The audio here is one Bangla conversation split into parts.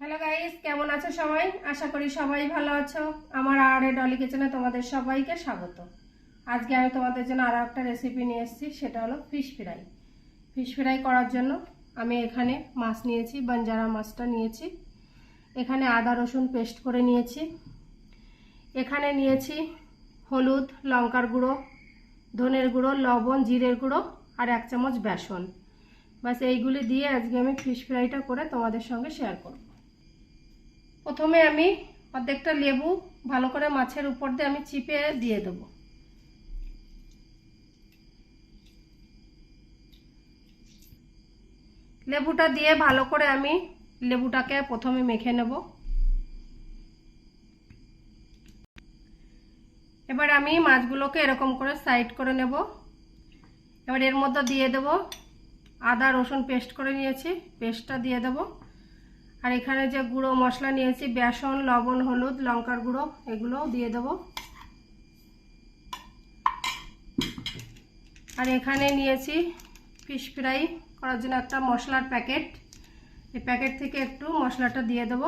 হ্যালো গাইস কেমন আছো সবাই? আশা করি সবাই ভালো আছো। আমার আর এ ডলি কিচেনে তোমাদের সবাইকে স্বাগত। আজকে আমি তোমাদের জন্য আরও একটা রেসিপি নিয়ে এসেছি, সেটা হলো ফিশ ফ্রাই ফিশ ফ্রাই করার জন্য আমি এখানে মাছ নিয়েছি বাঞ্জারা মাছটা নিয়েছি। এখানে আদা, রসুন পেস্ট করে নিয়েছি। এখানে নিয়েছি হলুদ, লঙ্কার গুঁড়ো, ধনের গুঁড়ো, লবণ, জিরের গুঁড়ো আর এক চামচ বেসন। বাস এইগুলি দিয়ে আজকে আমি ফিশ ফ্রাইটা করে তোমাদের সঙ্গে শেয়ার করব। প্রথমে আমি অর্ধেকটা লেবু ভালো করে মাছের উপর দিয়ে আমি চিপে দিয়ে দেবো। লেবুটা দিয়ে ভালো করে আমি লেবুটাকে প্রথমে মেখে নেব। এবার আমি মাছগুলোকে এরকম করে সাইড করে নেব। এবার এর মধ্যে দিয়ে দেব আদা রসুন পেস্ট করে নিয়েছি, পেস্টটা দিয়ে দেব। আর এখানে যে গুঁড়ো মশলা নিয়েছি, বেসন, লবণ, হলুদ, লঙ্কার গুঁড়ো, এগুলোও দিয়ে দেব। আর এখানে নিয়েছি ফিশ ফ্রাই করার জন্য একটা মশলার প্যাকেট। এই প্যাকেট থেকে একটু মশলাটা দিয়ে দেব।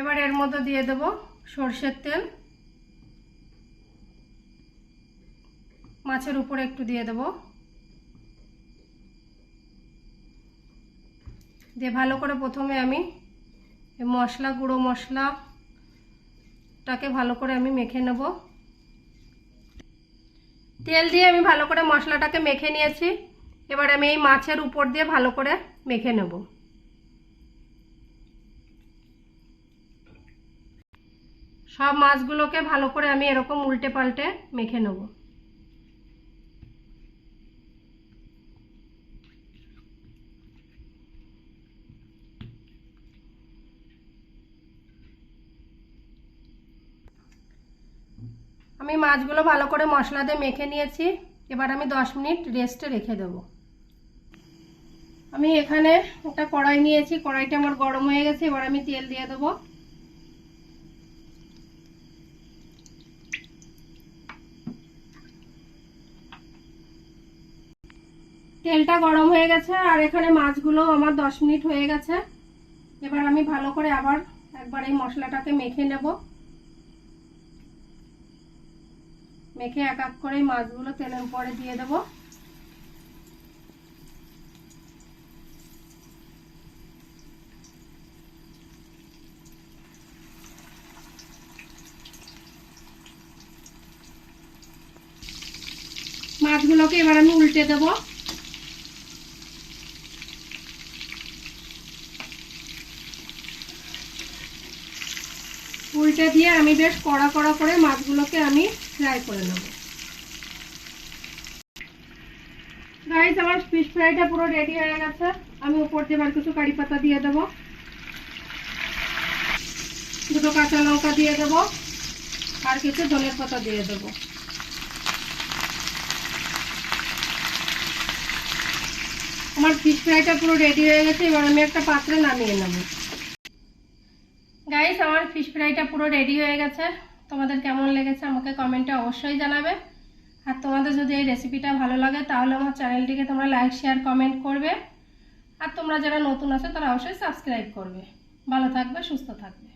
এবার এর মধ্যে দিয়ে দেব সর্ষের তেল। মাছের উপরে একটু দিয়ে দেব। দিয়ে ভালো করে প্রথমে আমি মশলা, গুঁড়ো মশলাটাকে ভালো করে আমি মেখে নেব। তেল দিয়ে আমি ভালো করে মশলাটাকে মেখে নিয়েছি। এবার আমি এই মাছের উপর দিয়ে ভালো করে মেখে নেব। সব মাছগুলোকে ভালো করে আমি এরকম উল্টে পাল্টে মেখে নেব। আমি মাছগুলো ভালো করে মশলা দিয়ে মেখে নিয়েছি। এবার আমি দশ মিনিট রেস্টে রেখে দেব। আমি এখানে একটা কড়াই নিয়েছি। কড়াইটা আমার গরম হয়ে গেছে, এবার আমি তেল দিয়ে দেবো। তেলটা গরম হয়ে গেছে, আর এখানে মাছগুলো আমার দশ মিনিট হয়ে গেছে। এবার আমি ভালো করে আবার একবার এই মশলাটাকে মেখে নেব। মেখে এক এক করে মাছগুলো তেলের পরে দিয়ে দেব। মাছগুলোকে এবার আমি উল্টে দেবো। উল্টে দিয়ে আমি বেশ কড়া কড়া করে মাছগুলোকে আমি ফ্রাই করে নেব। গাইস আমার ফিশ ফ্রাইটা পুরো রেডি হয়ে গেছে। আমি উপর দিয়ে এবার কিছু কারি পাতা দিয়ে দেবো। দুটো কাঁচা লঙ্কা দিয়ে দেবো। আর কিছু ধনের পাতা দিয়ে দেবো। আমার ফিশ ফ্রাইটা পুরো রেডি হয়ে গেছে। এবার আমি একটা পাত্রে নামিয়ে নেব। গাইস আমার ফিশ ফ্রাইটা পুরো রেডি হয়ে গেছে। তোমাদের কেমন লেগেছে আমাকে কমেন্টে অবশ্যই জানাবে। আর তোমাদের যদি এই রেসিপিটা ভালো লাগে, তাহলে আমার চ্যানেলটিকে তোমরা লাইক শেয়ার কমেন্ট করবে। আর তোমরা যারা নতুন আছো, তারা অবশ্যই সাবস্ক্রাইব করবে। ভালো থাকবে, সুস্থ থাকবে।